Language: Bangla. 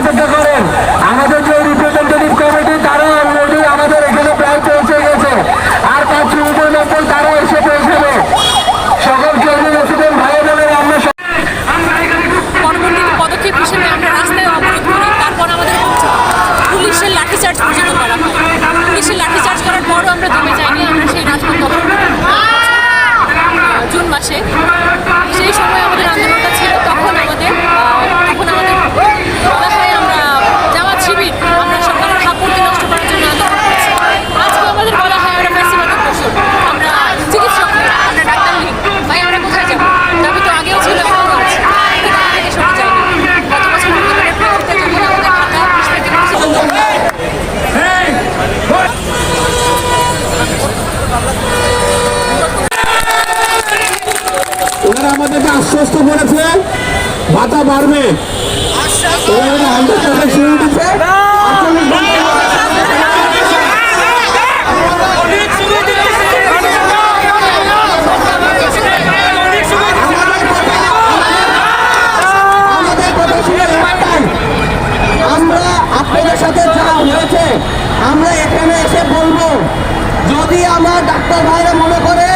অপেক্ষা করেন। আমাদের যে রিপ্রেজেন্টেটিভ কমিটি তারা অলরেডি আমাদের এখানে প্রায় পৌঁছে গেছে। আর পাঁচ মিনিটের মধ্যে তারা এসে পৌঁছাবে। সকল কেন্দ্রীয় রেসিডেন্ট ভাই বোনেরা আমরা পদক্ষেপ হিসেবে আমরা রাস্তায় অবরোধ করি তারপর আমাদের পুলিশের লাঠিচার্জ পর্যন্ত করা হয়। ওনারা আমাদেরকে আশ্বস্ত করেছে। ভাতা বাড়বে। আমরা আপনাদের সাথে যা হয়েছে, আমরা এখানে এসে বলব, যদি আমার ডাক্তার ভাইরা মনে করে